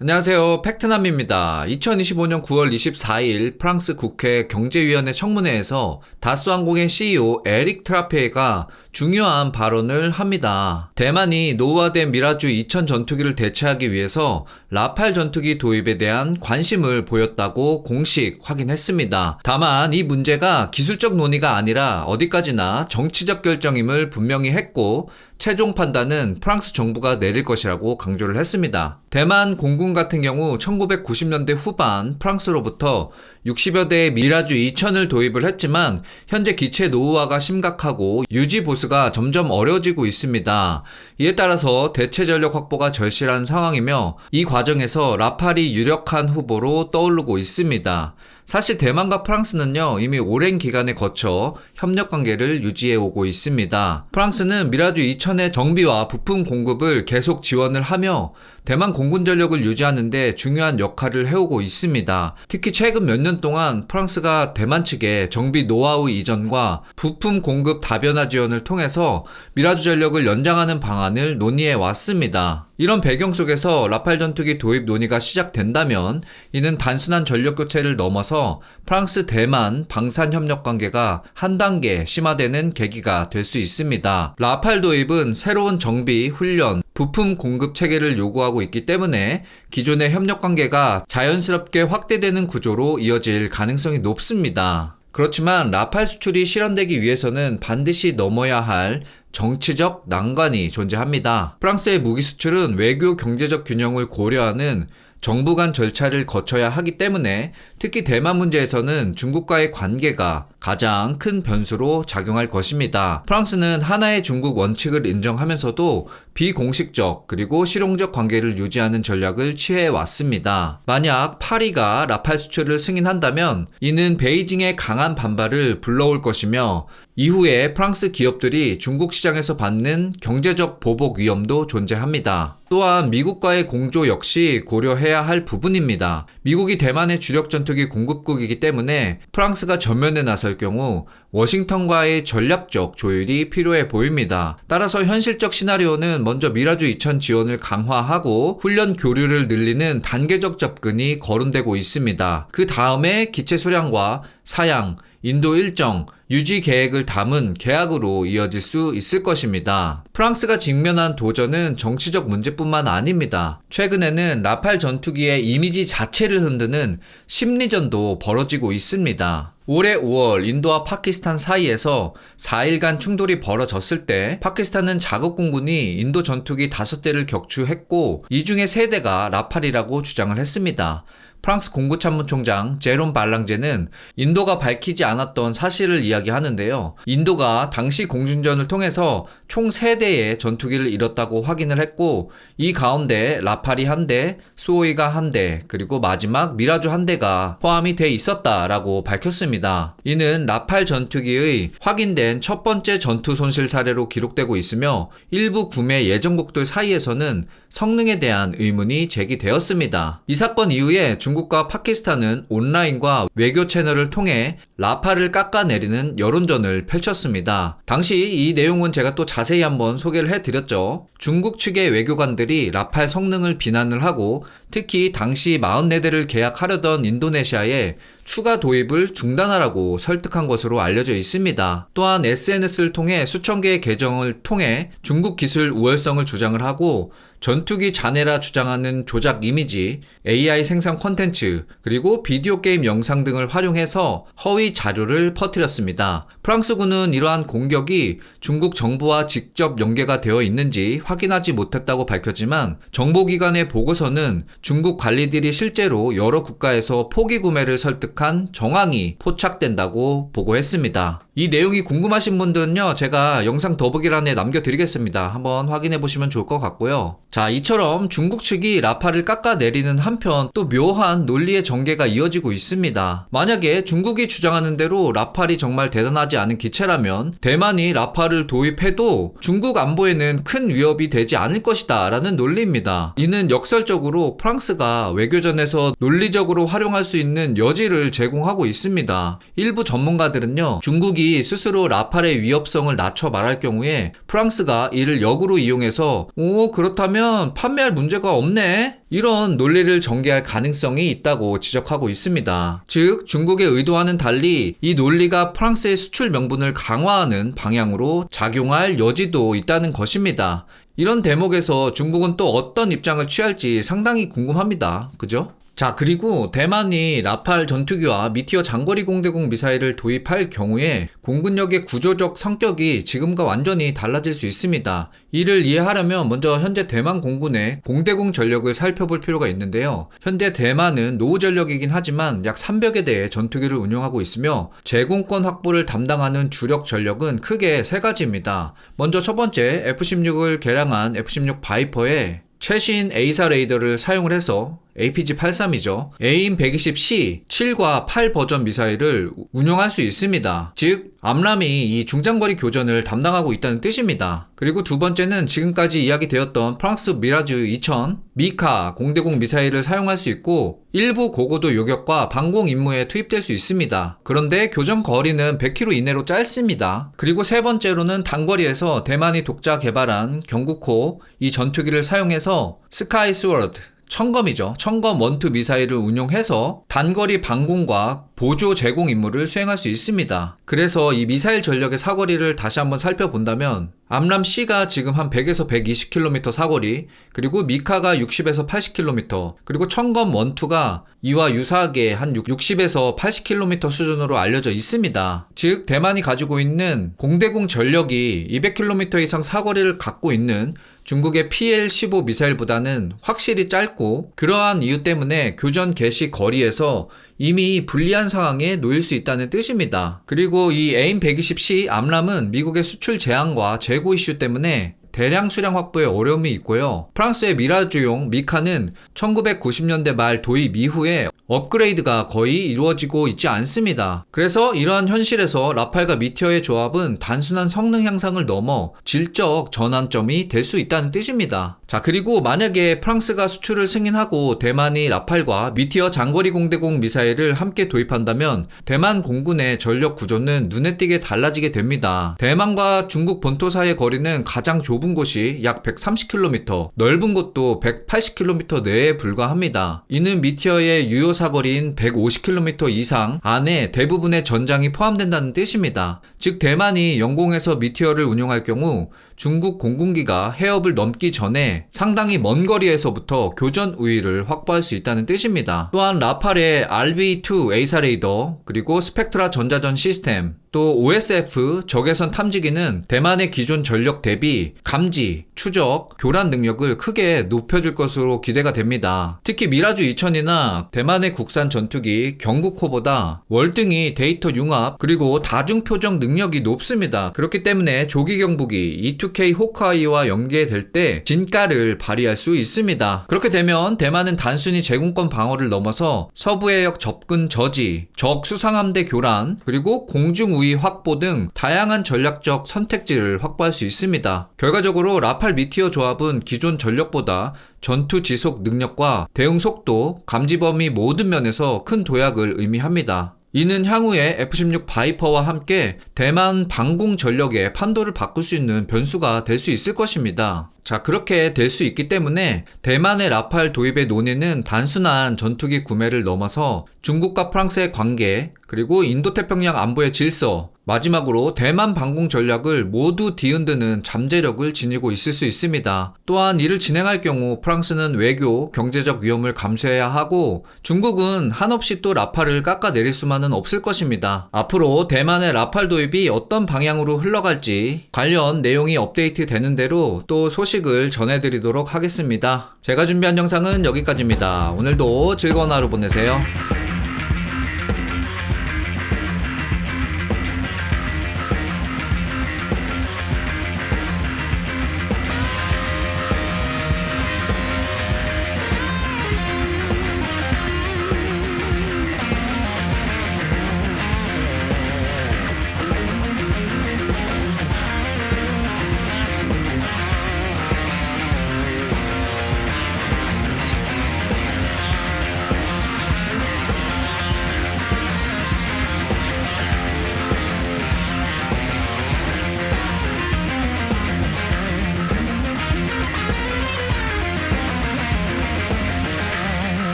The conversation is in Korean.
안녕하세요. 팩트남입니다. 2025년 9월 24일 프랑스 국회 경제위원회 청문회에서 다스항공의 CEO 에릭 트라페가 중요한 발언을 합니다. 대만이 노후화된 미라주 2000 전투기를 대체하기 위해서 라팔 전투기 도입에 대한 관심을 보였다고 공식 확인했습니다. 다만 이 문제가 기술적 논의가 아니라 어디까지나 정치적 결정임을 분명히 했고 최종 판단은 프랑스 정부가 내릴 것이라고 강조를 했습니다. 대만 공군 같은 경우 1990년대 후반 프랑스로부터 60여 대의 미라주 2000을 도입을 했지만 현재 기체 노후화가 심각하고 유지 보수가 점점 어려워지고 있습니다. 이에 따라서 대체 전력 확보가 절실한 상황이며 이 과정에서 라팔이 유력한 후보로 떠오르고 있습니다. 사실 대만과 프랑스는요, 이미 오랜 기간에 거쳐 협력 관계를 유지해 오고 있습니다. 프랑스는 미라주 2000의 정비와 부품 공급을 계속 지원을 하며 대만 공군 전력을 유지하는데 중요한 역할을 해오고 있습니다. 특히 최근 몇 년 동안 프랑스가 대만 측에 정비 노하우 이전과 부품 공급 다변화 지원을 통해서 미라주 전력을 연장하는 방안을 논의해 왔습니다. 이런 배경 속에서 라팔 전투기 도입 논의가 시작된다면 이는 단순한 전력 교체를 넘어서 프랑스 대만 방산 협력 관계가 한 단계 심화되는 계기가 될 수 있습니다. 라팔 도입은 새로운 정비, 훈련, 부품 공급 체계를 요구하고 있기 때문에 기존의 협력 관계가 자연스럽게 확대되는 구조로 이어질 가능성이 높습니다. 그렇지만 라팔 수출이 실현되기 위해서는 반드시 넘어야 할 정치적 난관이 존재합니다. 프랑스의 무기 수출은 외교 경제적 균형을 고려하는 정부 간 절차를 거쳐야 하기 때문에 특히 대만 문제에서는 중국과의 관계가 가장 큰 변수로 작용할 것입니다. 프랑스는 하나의 중국 원칙을 인정하면서도 비공식적 그리고 실용적 관계를 유지하는 전략을 취해 왔습니다. 만약 파리가 라팔 수출을 승인한다면 이는 베이징의 강한 반발을 불러올 것이며 이후에 프랑스 기업들이 중국 시장에서 받는 경제적 보복 위험도 존재합니다. 또한 미국과의 공조 역시 고려해야 할 부분입니다. 미국이 대만의 주력 전투 기 공급국이기 때문에 프랑스가 전면에 나설 경우 워싱턴과의 전략적 조율이 필요해 보입니다. 따라서 현실적 시나리오는 먼저 미라주 2000 지원을 강화하고 훈련 교류를 늘리는 단계적 접근이 거론되고 있습니다. 그 다음에 기체 수량과 사양, 인도 일정, 유지 계획을 담은 계약으로 이어질 수 있을 것입니다. 프랑스가 직면한 도전은 정치적 문제뿐만 아닙니다. 최근에는 라팔 전투기의 이미지 자체를 흔드는 심리전도 벌어지고 있습니다. 올해 5월 인도와 파키스탄 사이에서 4일간 충돌이 벌어졌을 때 파키스탄은 자국 공군이 인도 전투기 5대를 격추했고 이 중에 3대가 라팔이라고 주장을 했습니다. 프랑스 공구참모총장 제롬 발랑제는 인도가 밝히지 않았던 사실을 이야기하는데요. 인도가 당시 공중전을 통해서 총 3대의 전투기를 잃었다고 확인을 했고 이 가운데 라팔이 한 대, 수호이가 한 대, 그리고 마지막 미라주 한 대가 포함이 돼 있었다라고 밝혔습니다. 이는 라팔 전투기의 확인된 첫 번째 전투 손실 사례로 기록되고 있으며 일부 구매 예정국들 사이에서는 성능에 대한 의문이 제기되었습니다. 이 사건 이후에 중 국과 파키스탄은 온라인과 외교 채널을 통해 라파를 깎아내리는 여론전을 펼쳤습니다. 당시 이 내용은 제가 또 자세히 한번 소개를 해드렸죠. 중국 측의 외교관들이 라팔 성능을 비난을 하고 특히 당시 44대를 계약하려던 인도네시아에 추가 도입을 중단하라고 설득한 것으로 알려져 있습니다. 또한 SNS를 통해 수천 개의 계정을 통해 중국 기술 우월성을 주장을 하고 전투기 자네라 주장하는 조작 이미지, AI 생성 콘텐츠, 그리고 비디오 게임 영상 등을 활용해서 허위 자료를 퍼뜨렸습니다. 프랑스군은 이러한 공격이 중국 정부와 직접 연계가 되어 있는지 확인하지 못했다고 밝혔지만 정보기관의 보고서는 중국 관리들이 실제로 여러 국가에서 포기 구매를 설득한 정황이 포착된다고 보고했습니다. 이 내용이 궁금하신 분들은요, 제가 영상 더보기란에 남겨드리겠습니다. 한번 확인해 보시면 좋을 것 같고요. 자, 이처럼 중국 측이 라파를 깎아내리는 한편 또 묘한 논리의 전개가 이어지고 있습니다. 만약에 중국이 주장하는 대로 라팔이 정말 대단하지 않은 기체라면 대만이 라팔을 도입해도 중국 안보에는 큰 위협이 되지 않을 것이다 라는 논리입니다. 이는 역설적으로 프랑스가 외교전에서 논리적으로 활용할 수 있는 여지를 제공하고 있습니다. 일부 전문가들은요, 중국이 중국이 스스로 라팔의 위협성을 낮춰 말할 경우에 프랑스가 이를 역으로 이용해서 오 그렇다면 판매할 문제가 없네 이런 논리를 전개할 가능성이 있다고 지적하고 있습니다. 즉 중국의 의도와는 달리 이 논리가 프랑스의 수출 명분을 강화하는 방향으로 작용할 여지도 있다는 것입니다. 이런 대목에서 중국은 또 어떤 입장을 취할지 상당히 궁금합니다. 그죠? 자, 그리고 대만이 라팔 전투기와 미티어 장거리 공대공 미사일을 도입할 경우에 공군력의 구조적 성격이 지금과 완전히 달라질 수 있습니다. 이를 이해하려면 먼저 현재 대만 공군의 공대공 전력을 살펴볼 필요가 있는데요. 현재 대만은 노후 전력이긴 하지만 약 300여 대의 전투기를 운용하고 있으며 제공권 확보를 담당하는 주력 전력은 크게 세 가지입니다. 먼저 첫 번째 F-16을 개량한 F-16 바이퍼에 최신 A사 레이더를 사용을 해서 APG-83이죠. AIM 120C 7과 8 버전 미사일을 운용할 수 있습니다. 즉, 암람이 이 중장거리 교전을 담당하고 있다는 뜻입니다. 그리고 두 번째는 지금까지 이야기되었던 프랑스 미라즈 2000 미카 공대공 미사일을 사용할 수 있고 일부 고고도 요격과 방공 임무에 투입될 수 있습니다. 그런데 교전 거리는 100km 이내로 짧습니다. 그리고 세 번째로는 단거리에서 대만이 독자 개발한 경국호 이 전투기를 사용해서 스카이 스워드 청검이죠. 청검 원투 미사일을 운용해서 단거리 방공과 보조 제공 임무를 수행할 수 있습니다. 그래서 이 미사일 전력의 사거리를 다시 한번 살펴본다면 암람 C가 지금 한 100에서 120km 사거리, 그리고 미카가 60에서 80km, 그리고 청검 1, 2가 이와 유사하게 한 60에서 80km 수준으로 알려져 있습니다. 즉, 대만이 가지고 있는 공대공 전력이 200km 이상 사거리를 갖고 있는 중국의 PL-15 미사일보다는 확실히 짧고 그러한 이유 때문에 교전 개시 거리에서 이미 불리한 상황에 놓일 수 있다는 뜻입니다. 그리고 이 AIM 120C 암람은 미국의 수출 제한과 재고 이슈 때문에 대량 수량 확보에 어려움이 있고요. 프랑스의 미라주용 미카는 1990년대 말 도입 이후에 업그레이드가 거의 이루어지고 있지 않습니다. 그래서 이러한 현실에서 라팔과 미티어의 조합은 단순한 성능 향상을 넘어 질적 전환점이 될 수 있다는 뜻입니다. 자, 그리고 만약에 프랑스가 수출을 승인하고 대만이 라팔과 미티어 장거리 공대공 미사일을 함께 도입한다면 대만 공군의 전력 구조는 눈에 띄게 달라지게 됩니다. 대만과 중국 본토 사이의 거리는 가장 좁은 곳이 약 130km, 넓은 곳도 180km 내에 불과합니다. 이는 미티어의 유효 사거리인 150km 이상 안에 대부분의 전장이 포함된다는 뜻입니다. 즉 대만이 영공에서 미티어를 운용할 경우 중국 공군기가 해협을 넘기 전에 상당히 먼 거리에서부터 교전 우위를 확보할 수 있다는 뜻입니다. 또한 라팔의 RB2 A사 레이더 그리고 스펙트라 전자전 시스템 또 OSF 적외선 탐지기는 대만의 기존 전력 대비 감지, 추적, 교란 능력을 크게 높여줄 것으로 기대가 됩니다. 특히 미라주 2000이나 대만의 국산 전투기 경국호보다 월등히 데이터 융합 그리고 다중 표적 능력이 높습니다. 그렇기 때문에 조기 경보기 E2K 호크아이와 연계될 때 진가를 발휘할 수 있습니다. 그렇게 되면 대만은 단순히 제공권 방어를 넘어서 서부 해역 접근 저지, 적 수상함대 교란, 그리고 공중 우위 확보 등 다양한 전략적 선택지를 확보할 수 있습니다. 결과적으로 라팔 미티어 조합은 기존 전력보다 전투 지속 능력과 대응 속도, 감지 범위 모든 면에서 큰 도약을 의미합니다. 이는 향후에 F-16 바이퍼와 함께 대만 방공 전력의 판도를 바꿀 수 있는 변수가 될 수 있을 것입니다. 자, 그렇게 될 수 있기 때문에 대만의 라팔 도입의 논의는 단순한 전투기 구매를 넘어서 중국과 프랑스의 관계, 그리고 인도태평양 안보의 질서, 마지막으로 대만 방공 전략을 모두 뒤흔드는 잠재력을 지니고 있을 수 있습니다. 또한 이를 진행할 경우 프랑스는 외교, 경제적 위험을 감수해야 하고 중국은 한없이 또 라팔을 깎아내릴 수만은 없을 것입니다. 앞으로 대만의 라팔 도입이 어떤 방향으로 흘러갈지 관련 내용이 업데이트 되는 대로 또 소식을 전해드리도록 하겠습니다. 제가 준비한 영상은 여기까지입니다. 오늘도 즐거운 하루 보내세요.